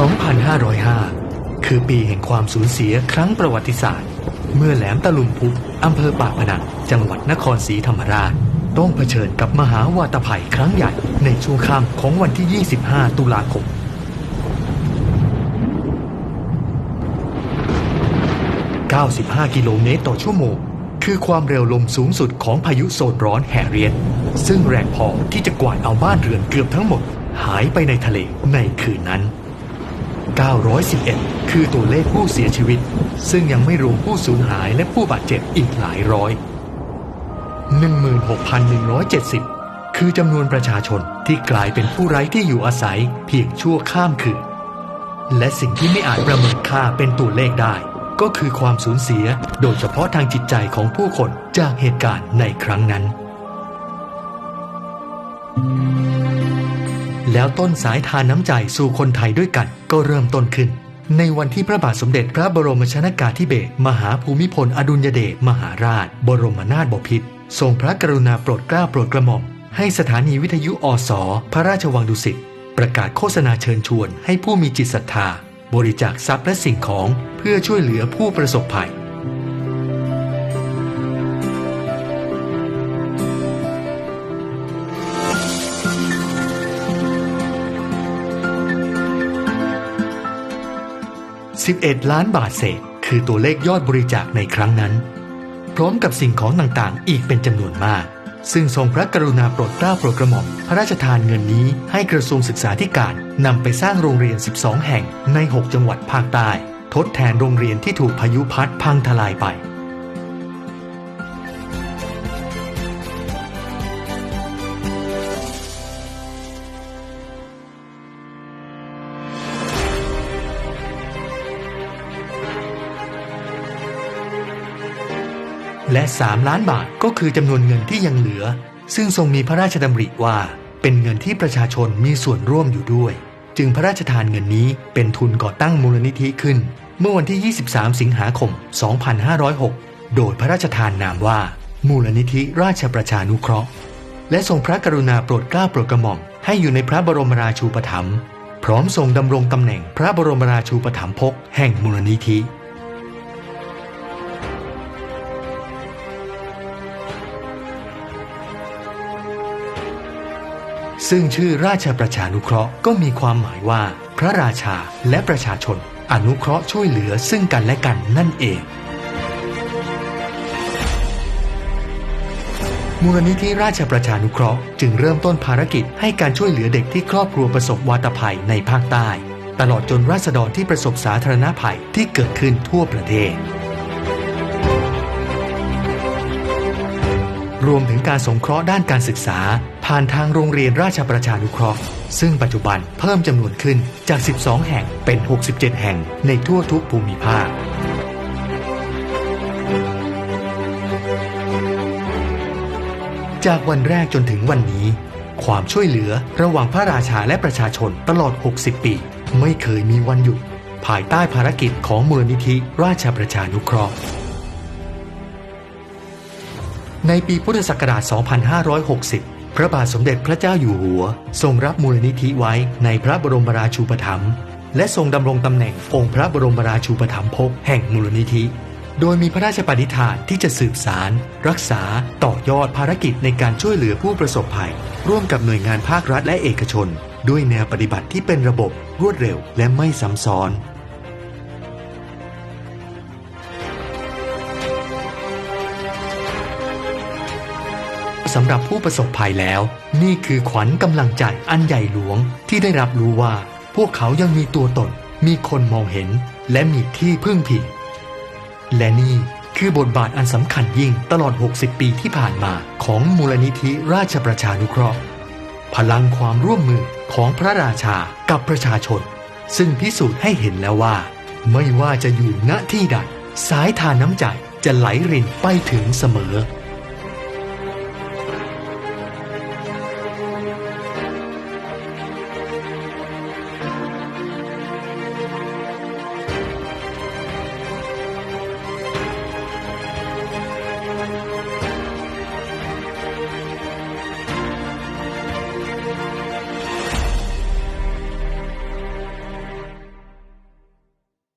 2505 คือปีแห่งความสูญเสียครั้งประวัติศาสตร์ เมื่อแหลมตะลุมพุกอำเภอปากพนังจังหวัดนครศรีธรรมราช ต้องเผชิญกับมหาวาตภัยครั้งใหญ่ ในช่วงค่ำของวันที่ 25 ตุลาคม95 กิโลเมตรต่อชั่วโมง คือความเร็วลมสูงสุดของพายุโซนร้อนแฮร์เรียตซึ่งแรงพอที่จะกวาดเอาบ้านเรือนเกือบทั้งหมด หายไปในทะเลในคืนนั้น 911 คือตัวเลขผู้เสียชีวิต ซึ่งยังไม่รวมผู้สูญหายและผู้บาดเจ็บอีกหลายร้อย 16,170 คือจำนวนประชาชนที่กลายเป็นผู้ไร้ที่อยู่อาศัยเพียงชั่วข้ามคืน และสิ่งที่ไม่อาจประเมินค่าเป็นตัวเลขได้ ก็คือความสูญเสียโดยเฉพาะทางจิตใจของผู้คนจากเหตุการณ์ในครั้งนั้น แล้วต้นสายทานน้ำใจสู่คนไทยด้วยกันก็เริ่มต้นขึ้น ในวันที่พระบาทสมเด็จพระบรมชนากาธิเบศรมหาภูมิพลอดุลยเดชมหาราช บรมนาถบพิตรทรงพระกรุณาโปรดเกล้าโปรดกระหม่อม ให้สถานีวิทยุอสพระราชวังดุสิตประกาศโฆษณาเชิญชวนให้ผู้มีจิตศรัทธา บริจาคทรัพย์และสิ่งของเพื่อช่วยเหลือผู้ประสบภัย 11 ล้านบาทเศษ คือตัวเลขยอดบริจาคในครั้งนั้น พร้อมกับสิ่งของต่างๆ อีกเป็นจำนวนมาก ซึ่งทรงพระกรุณาโปรดเกล้าโปรดกระหม่อมพระราชทานเงินนี้ให้กระทรวงศึกษาธิการนำไปสร้างโรงเรียน 12 แห่งใน 6 จังหวัดภาคใต้ ทดแทนโรงเรียนที่ถูกพายุพัดพังทลายไป และ 3 ล้านบาทก็คือจำนวนเงินที่ยังเหลือ ซึ่งทรงมีพระราชดำริว่า เป็นเงินที่ประชาชนมีส่วนร่วมอยู่ด้วย จึงพระราชทานเงินนี้เป็นทุนก่อตั้งมูลนิธิขึ้น เมื่อวันที่ 23 สิงหาคม 2506 โดยพระราชทานนามว่า มูลนิธิราชประชานุเคราะห์ และทรงพระกรุณาโปรดเกล้าโปรดกระหม่อมให้อยู่ในพระบรมราชูปถัมภ์พร้อมทรงดำรงตำแหน่งพระบรมราชูปถัมภกแห่งมูลนิธิ ซึ่งชื่อราชประชานุเคราะห์ก็มีความหมายว่า พระราชาและประชาชน อนุเคราะห์ช่วยเหลือซึ่งกันและกันนั่นเอง มูลนิธิราชประชานุเคราะห์จึงเริ่มต้นภารกิจให้การช่วยเหลือเด็กที่ครอบครัวประสบวาตภัยในภาคใต้ ตลอดจนราษฎรที่ประสบสาธารณภัยที่เกิดขึ้นทั่วประเทศ รวมถึงการสงเคราะห์ด้านการศึกษา ผ่านทางโรงเรียนราชประชานุเคราะห์ ซึ่งปัจจุบันเพิ่มจำนวนขึ้นจาก 12 แห่งเป็น 67 แห่งในทั่วทุกภูมิภาคจากวันแรกจนถึงวันนี้ ความช่วยเหลือระหว่างพระราชาและประชาชนตลอด 60 ปี ไม่เคยมีวันหยุด ภายใต้ภารกิจของมูลนิธิราชประชานุเคราะห์ ในปีพุทธศักราช 2560 พระบาทสมเด็จพระเจ้าอยู่หัว ทรงรับมูลนิธิไว้ในพระบรมราชูปถัมภ์และทรงดำรงตำแหน่งองค์พระบรมราชูปถัมภกแห่งมูลนิธิ โดยมีพระราชปณิธานที่จะสืบสาร รักษา ต่อยอดภารกิจในการช่วยเหลือผู้ประสบภัย ร่วมกับหน่วยงานภาครัฐและเอกชน ด้วยแนวปฏิบัติที่เป็นระบบรวดเร็วและไม่ซ้ำซ้อน สำหรับผู้ประสบภัยแล้ว นี่คือขวัญกำลังใจอันใหญ่หลวงที่ได้รับรู้ว่า พวกเขายังมีตัวตน มีคนมองเห็น และมีที่พึ่งพิงและนี่คือบทบาทอันสำคัญยิ่งตลอด 60 ปีที่ผ่านมาของมูลนิธิราชประชานุเคราะห์ พลังความร่วมมือของพระราชากับประชาชน ซึ่งพิสูจน์ให้เห็นแล้วว่า ไม่ว่าจะอยู่ณที่ใดสายทานน้ำใจจะไหลรินไปถึงเสมอ